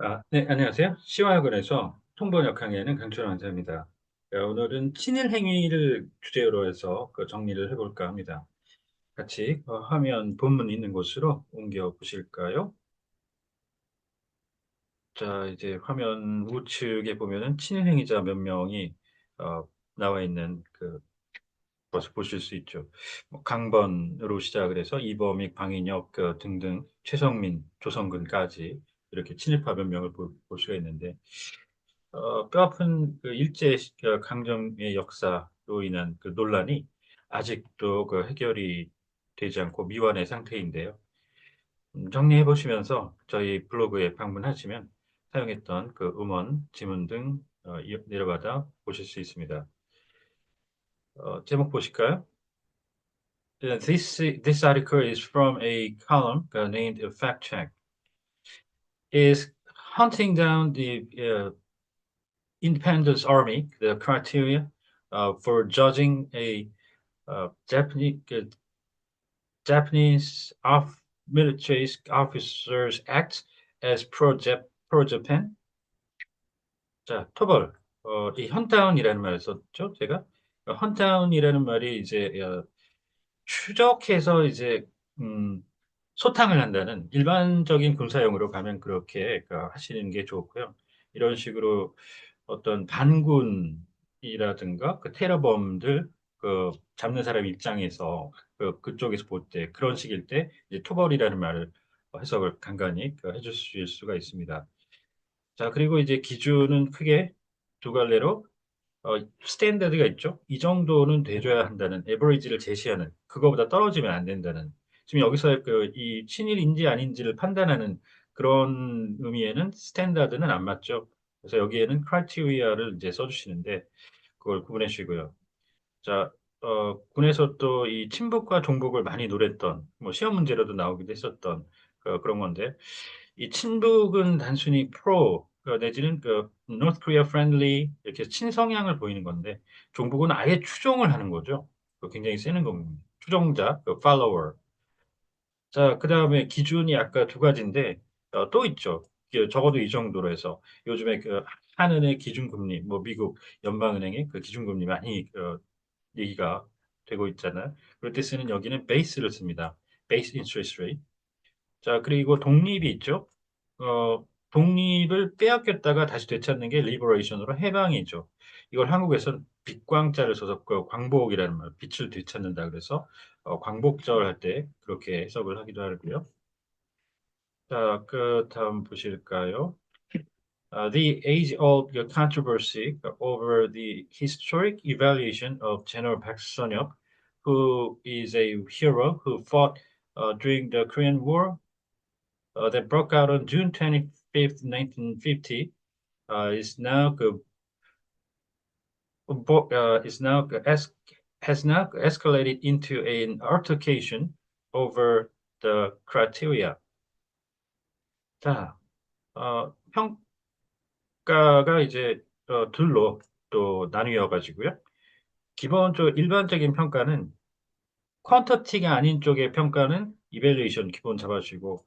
아, 네, 안녕하세요. 시화학원에서 통번역 강의하는 강철 원사입니다. 자, 오늘은 친일 행위를 주제로 해서 그 정리를 해볼까 합니다. 같이 어, 화면 본문 있는 곳으로 옮겨 보실까요? 자, 이제 화면 우측에 보면은 친일 행위자 몇 명이 어, 나와 있는 그 것을 보실 수 있죠. 뭐 강번으로 시작을 해서 이범익, 방인혁 그 등등 최성민, 조성근까지 이렇게 친일파 몇 명을 볼, 볼 수가 있는데 어, 뼈아픈 그 일제 시- 그 강점의 역사로 인한 그 논란이 아직도 그 해결이 되지 않고 미완의 상태인데요. 음, 정리해 보시면서 저희 블로그에 방문하시면 사용했던 그 음원, 지문 등 어, 이- 내려받아 보실 수 있습니다. 어, 제목 보실까요? Uh, This this article is from a column uh, named Fact Check. Is hunting down the uh, Independence Army the criteria uh, for judging a uh, Japanese uh, Japanese off military officers act as pro Jap pro Japan? 자, 토벌. 어, 이 헌다운이라는 말을 썼죠, 제가. 어, 헌다운이라는 말이 이제 어, 추적해서 이제 음, 소탕을 한다는 일반적인 군사용으로 가면 그렇게 그 하시는 게 좋고요. 이런 식으로 어떤 반군이라든가 그 테러범들 그 잡는 사람 입장에서 그 그쪽에서 볼 때 그런 식일 때 이제 토벌이라는 말을 해석을 간간히 그 해주실 수가 있습니다. 자, 그리고 이제 기준은 크게 두 갈래로 어, 스탠다드가 있죠. 이 정도는 돼줘야 한다는 에버리지를 제시하는 그거보다 떨어지면 안 된다는 지금 여기서 그 이 친일인지 아닌지를 판단하는 그런 의미에는 스탠다드는 안 맞죠. 그래서 여기에는 크라이테리아를 이제 써주시는데 그걸 구분해 주시고요. 자, 어, 군에서 또 이 친북과 종북을 많이 노렸던 뭐 시험 문제로도 나오기도 했었던 그, 그런 건데 이 친북은 단순히 프로 그 내지는 그 North Korea friendly 이렇게 친성향을 보이는 건데 종북은 아예 추종을 하는 거죠. 그 굉장히 세는 겁니다. 추종자, 그 follower. 자, 그 다음에 기준이 아까 두 가지인데 어, 또 있죠. 그 적어도 이 정도로 해서 요즘에 그 한은의 기준금리, 뭐 미국 연방은행의 그 기준금리 많이 어, 얘기가 되고 있잖아요. 그럴 때 쓰는 여기는 베이스를 씁니다. 베이스 인트레스트 레이트. 자, 그리고 독립이 있죠. 어, 독립을 빼앗겼다가 다시 되찾는 게 리버레이션으로 해방이죠. 이걸 한국에서는 빛광자를 써서 그 광복이라는 말, 빛을 되찾는다 그래서 어, 광복절 할 때 그렇게 해석을 하기도 하고요. 자, 그 다음 보실까요? Uh, the age-old controversy over the historic evaluation of General Park Sun-hyuk, who is a hero who fought uh, during the Korean War uh, that broke out on June 25th, 1950, uh, is now 그, uh, is now es has now escalated into an altercation over the criteria. 자, 어, 평가가 이제 어, 둘로 또 나뉘어 가지고요. 기본적으로 일반적인 평가는 퀀터티가 아닌 쪽의 평가는 이벨리에이션 기본 잡아주시고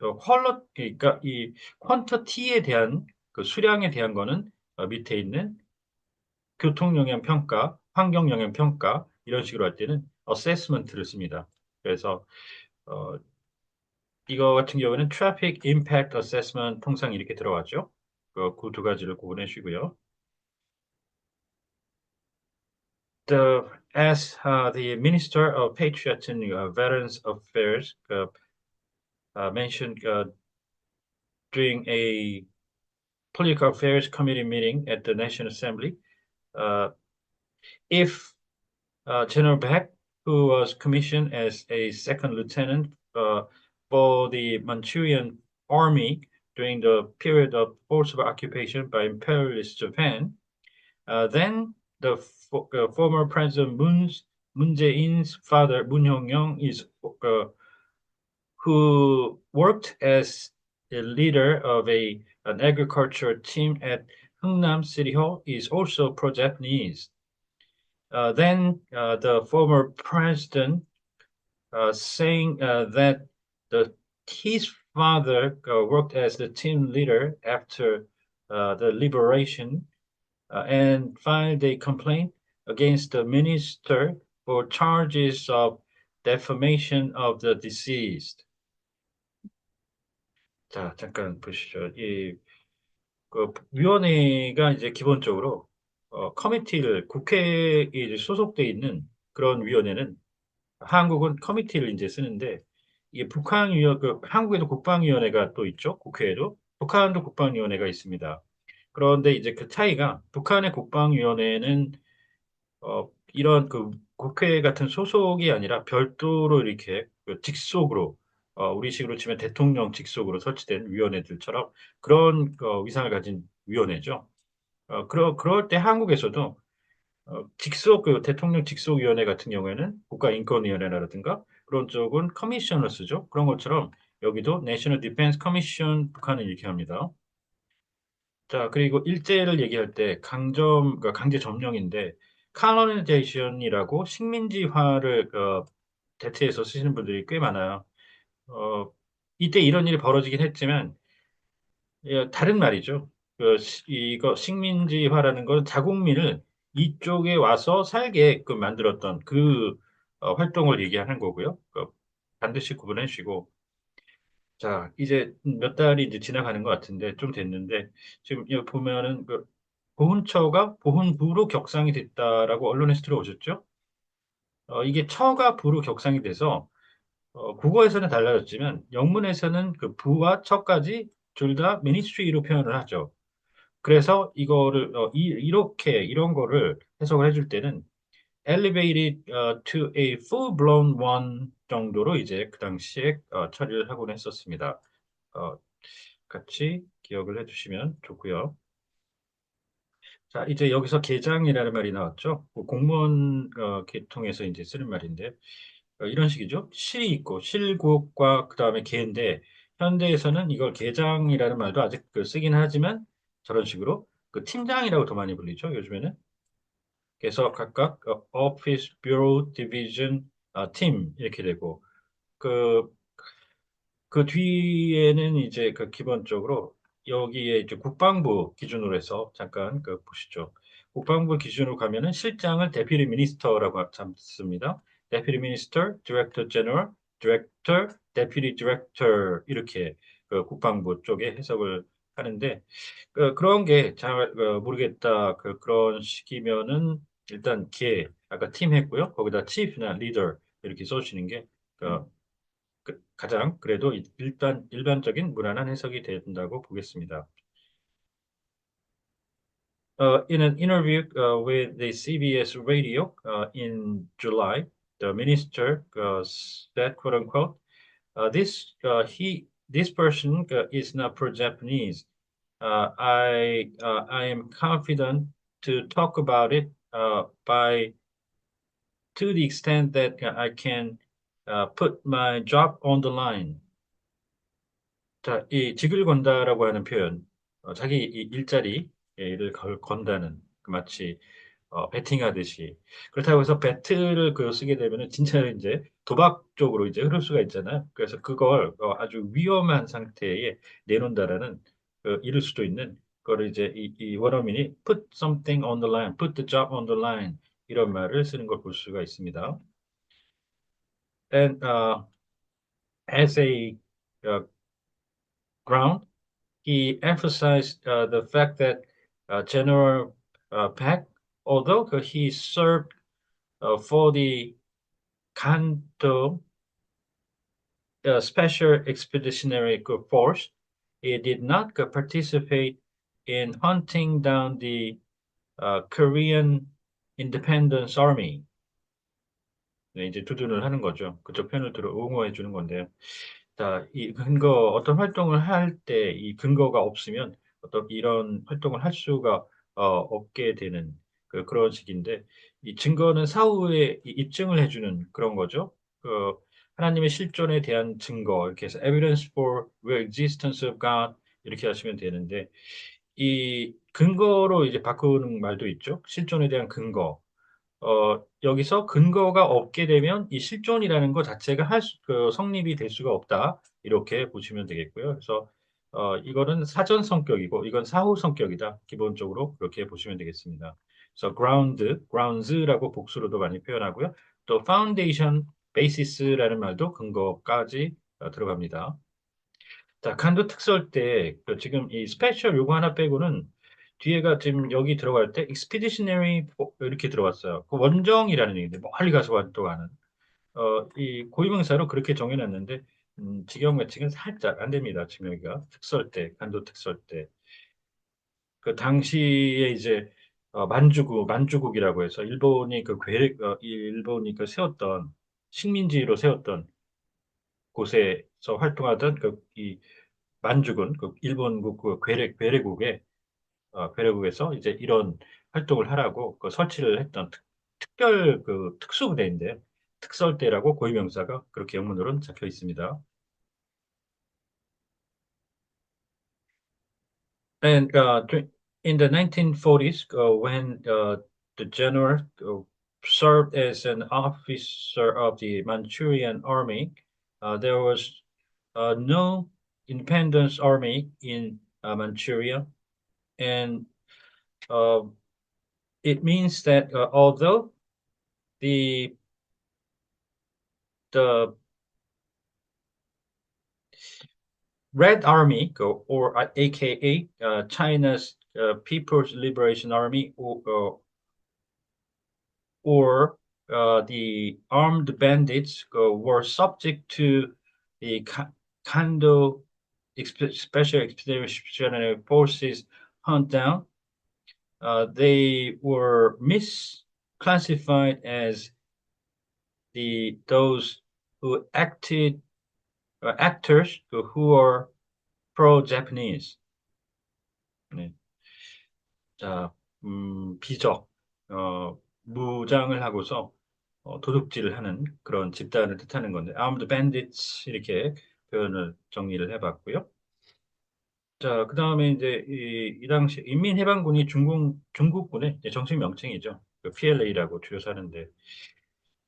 어, 퀄러 그러니까 이 퀀터티에 대한 그 수량에 대한 거는 어, 밑에 있는 교통 영향 평가, 환경 영향 평가 이런 식으로 할 때는 어세스먼트를 씁니다. 그래서 어, 이거 같은 경우는 트래픽 임팩트 어세스먼트 통상 이렇게 들어가죠. 그 두 가지를 구분해 주고요. The, as uh, the Minister of Patriots and uh, Veterans Affairs uh, uh, mentioned uh, during a Political Affairs Committee meeting at the National Assembly, uh, if uh, General Beck, who was commissioned as a second lieutenant uh, for the Manchurian army during the period of forcible occupation by imperialist Japan, uh, then the fo- uh, former President Moon's, Moon Jae-in's father, Moon Hyung-young, is uh, who worked as a leader of a an agriculture team at Hungnam City Hall, is also pro-Japanese. Uh, then uh, the former president uh, saying uh, that the his father uh, worked as the team leader after uh, the liberation uh, and filed a complaint against the minister for charges of defamation of the deceased. 자, 잠깐 보시죠. 이, 그, 위원회가 이제 기본적으로, 어, 커미티를, 국회에 이제 소속돼 있는 그런 위원회는 한국은 커미티를 이제 쓰는데, 이게 북한위원, 그, 한국에도 국방위원회가 또 있죠. 국회에도. 북한도 국방위원회가 있습니다. 그런데 이제 그 차이가 북한의 국방위원회는, 어, 이런 그 국회 같은 소속이 아니라 별도로 이렇게 그 직속으로 어, 우리식으로 치면 대통령 직속으로 설치된 위원회들처럼 그런 어, 위상을 가진 위원회죠. 어, 그러, 그럴 때 한국에서도 어, 직속 그 대통령 직속위원회 같은 경우에는 국가인권위원회라든가 그런 쪽은 커미션을 쓰죠. 그런 것처럼 여기도 내셔널 디펜스 커미션 북한은 이렇게 합니다. 자, 그리고 일제를 얘기할 때 강점, 그러니까 강제 점령인데 칼로니제이션이라고 식민지화를 어, 대체해서 쓰시는 분들이 꽤 많아요. 어, 이때 이런 일이 벌어지긴 했지만 예, 다른 말이죠. 그 시- 이거 식민지화라는 건 자국민을 이쪽에 와서 살게끔 만들었던 그 어, 활동을 얘기하는 거고요. 그 반드시 구분해 주시고 자 이제 몇 달이 이제 지나가는 것 같은데 좀 됐는데 지금 여기 보면은 그 보훈처가 보훈부로 격상이 됐다라고 언론에서 들어오셨죠? 어, 이게 처가 부로 격상이 돼서 어, 국어에서는 달라졌지만 영문에서는 그 부와 처까지 둘 다 ministry로 표현을 하죠. 그래서 이거를 어, 이, 렇게 이런 거를 해석을 해줄 때는 elevated uh, to a full-blown one 정도로 이제 그 당시에 어, 처리를 하곤 했었습니다. 어, 같이 기억을 해주시면 좋고요. 자, 이제 여기서 계장이라는 말이 나왔죠. 그 공무원 어, 계통에서 이제 쓰는 말인데 어, 이런 식이죠. 실이 있고 실국과 그 다음에 계인데 현대에서는 이걸 계장이라는 말도 아직 그 쓰긴 하지만 저런 식으로 그 팀장이라고 더 많이 불리죠. 요즘에는. 그래서 각각 어, office, bureau, division, 아, 팀 이렇게 되고 그, 그 뒤에는 이제 그 기본적으로 여기에 이제 국방부 기준으로 해서 잠깐 그 보시죠. 국방부 기준으로 가면은 실장을 대피리 미니스터라고 잡습니다. Deputy Minister, Director General, Director, Deputy Director 이렇게 그 국방부 쪽에 해석을 하는데 그, 그런 게 잘 모르겠다 그, 그런 식이면은 일단 개 아까 팀 했고요 거기다 chief나 leader 이렇게 써주시는 게 그, 그, 가장 그래도 일단 일반적인 무난한 해석이 된다고 보겠습니다. Uh, in an interview uh, with the CBS radio uh, in July, the minister said, "quote unquote," this he this person is not pro-Japanese. I I am confident to talk about it by to the extent that I can put my job on the line. 자, 이 직을 건다라고 하는 표현, 어, 자기 이 일자리를 걸, 건다는 그 마치 어, 배팅하듯이 그렇다고 해서 배트를 그 쓰게 되면은 진짜 이제 도박 쪽으로 이제 흐를 수가 있잖아요. 그래서 그걸 어, 아주 위험한 상태에 내놓는다라는 그 이룰 수도 있는 그거를 이제 이, 이 원어민이 put something on the line, put the job on the line 이런 말을 쓰는 걸 볼 수가 있습니다. And uh, as a uh, ground, he emphasized uh, the fact that uh, General uh, Peck, although he served uh, for the Kanto uh, Special Expeditionary Force, he did not participate in hunting down the uh, Korean Independence Army. 네, 이제 두둔을 하는 거죠. 그쪽 편을 들어 옹호해 주는 건데요. 자, 이 근거, 어떤 활동을 할 때 이 근거가 없으면 어떤 이런 활동을 할 수가 어, 없게 되는 그, 그런 식인데, 이 증거는 사후에 입증을 해주는 그런 거죠. 그, 하나님의 실존에 대한 증거, 이렇게 해서 evidence for the existence of God 이렇게 하시면 되는데, 이 근거로 이제 바꾸는 말도 있죠. 실존에 대한 근거. 어, 여기서 근거가 없게 되면 이 실존이라는 것 자체가 할 수, 그 성립이 될 수가 없다. 이렇게 보시면 되겠고요. 그래서 어, 이거는 사전 성격이고 이건 사후 성격이다. 기본적으로 그렇게 보시면 되겠습니다. 그래서 ground, grounds라고 복수로도 많이 표현하고요. 또 foundation, basis라는 말도 근거까지 어, 들어갑니다. 자, 간도 특설 때, 그 지금 이 스페셜 요거 하나 빼고는 뒤에가 지금 여기 들어갈 때 expeditionary 이렇게 들어왔어요. 그 원정이라는 얘기인데 멀리 가서 활동하는 어, 이 고유명사로 그렇게 정해놨는데 음, 직역 매칭은 살짝 안 됩니다. 지금 여기가 특설 때, 간도 특설 때. 그 당시에 이제 어, 만주국, 만주국이라고 해서 일본이 그 괴, 어, 일본이 그 세웠던 식민지로 세웠던 곳에서 활동하던 그 이 만주군, 그 일본국 그 괴뢰, 괴뢰국의 어, 괴뢰국에서 이제 이런 활동을 하라고 그 설치를 했던 특, 특별 그 특수부대인데 특설대라고 고유명사가 그렇게 영문으로는 잡혀 있습니다. And uh, in the 1940s, uh, when uh, the general uh, served as an officer of the Manchurian army, uh, there was uh, no independence army in uh, Manchuria, and it means that although the the Red Army, or AKA uh, China's uh, People's Liberation Army, or, uh, or the armed bandits were subject to the Kando Special Expeditionary Forces hunt down. Uh, they were misclassified as the those who acted uh, actors who are pro-Japanese. 네. 자, 음, 비적, 어, 무장을 하고서 어, 도둑질을 하는 그런 집단을 뜻하는 건데, armed bandits 이렇게 표현을 정리를 해봤고요. 자, 그 다음에 이제 이, 이 당시 인민해방군이 중국 중국군의 정식 명칭이죠. 그 PLA라고 하는데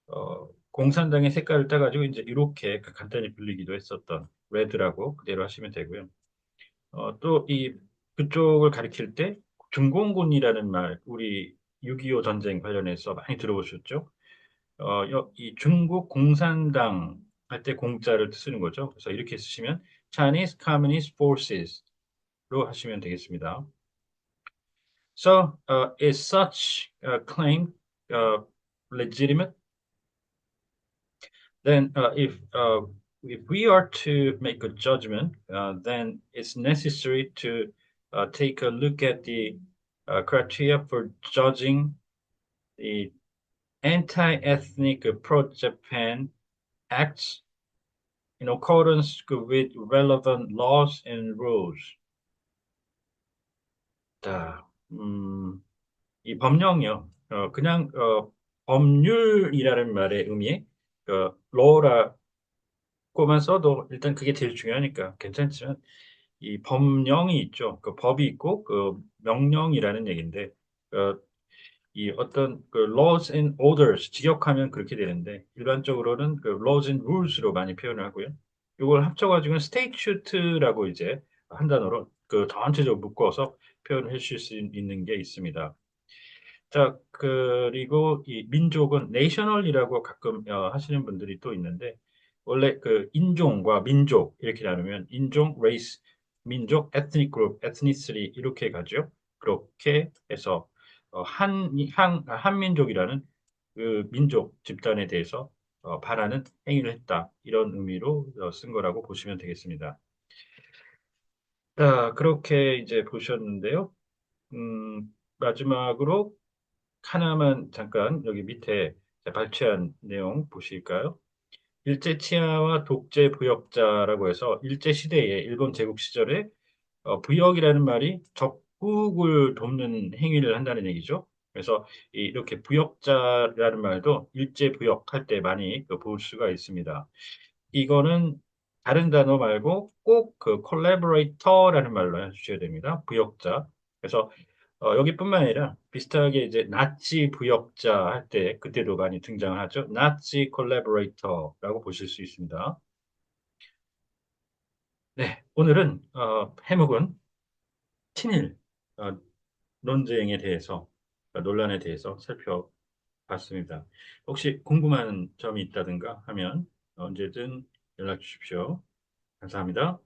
어, 공산당의 색깔을 따가지고 이제 이렇게 간단히 불리기도 했었던 레드라고 그대로 하시면 되고요. 어, 또 이 그쪽을 가리킬 때 중공군이라는 말 우리 6.25 전쟁 관련해서 많이 들어보셨죠? 어, 이 중국 공산당 할 때 공자를 쓰는 거죠. 그래서 이렇게 쓰시면 Chinese Communist Forces로 하시면 되겠습니다. So, uh, is such a claim uh, legitimate? then uh, if uh, if we are to make a judgment, uh, then it's necessary to uh, take a look at the uh, criteria for judging the anti-ethnic pro-Japan acts in accordance with relevant laws and rules. 자, 음, 이 법령이요. 어, 그냥 어, 법률이라는 말의 의미 그 로라고만 써도 일단 그게 제일 중요하니까 괜찮지만 이 법령이 있죠. 그 법이 있고 그 명령이라는 얘기인데 그 이 어떤 그 laws and orders 직역하면 그렇게 되는데 일반적으로는 그 laws and rules로 많이 표현을 하고요. 이걸 합쳐가지고 statute라고 이제 한 단어로 그 전체적으로 묶어서 표현을 해주실 수 있는 게 있습니다. 자, 그리고 이 민족은 national이라고 가끔 어, 하시는 분들이 또 있는데 원래 그 인종과 민족 이렇게 나누면 인종, race, 민족, ethnic group, ethnicity 이렇게 가죠. 그렇게 해서 어, 한, 한, 한민족이라는 그 민족 집단에 대해서 어, 바라는 행위를 했다. 이런 의미로 어, 쓴 거라고 보시면 되겠습니다. 자, 그렇게 이제 보셨는데요. 음, 마지막으로 하나만 잠깐 여기 밑에 발췌한 내용 보실까요? 일제 치하와 독재 부역자라고 해서 일제 시대에 일본 제국 시절에 어, 부역이라는 말이 적국을 돕는 행위를 한다는 얘기죠. 그래서 이렇게 부역자라는 말도 일제 부역할 때 많이 그볼 수가 있습니다. 이거는 다른 단어 말고 꼭그 collaborator라는 말로 해주셔야 됩니다. 부역자. 그래서 어, 여기뿐만 아니라 비슷하게 이제 나치 부역자 할 때 그때도 많이 등장을 하죠. 나치 콜라보레이터라고 보실 수 있습니다. 네, 오늘은 어, 해묵은 친일 어, 논쟁에 대해서 어, 논란에 대해서 살펴봤습니다. 혹시 궁금한 점이 있다든가 하면 언제든 연락 주십시오. 감사합니다.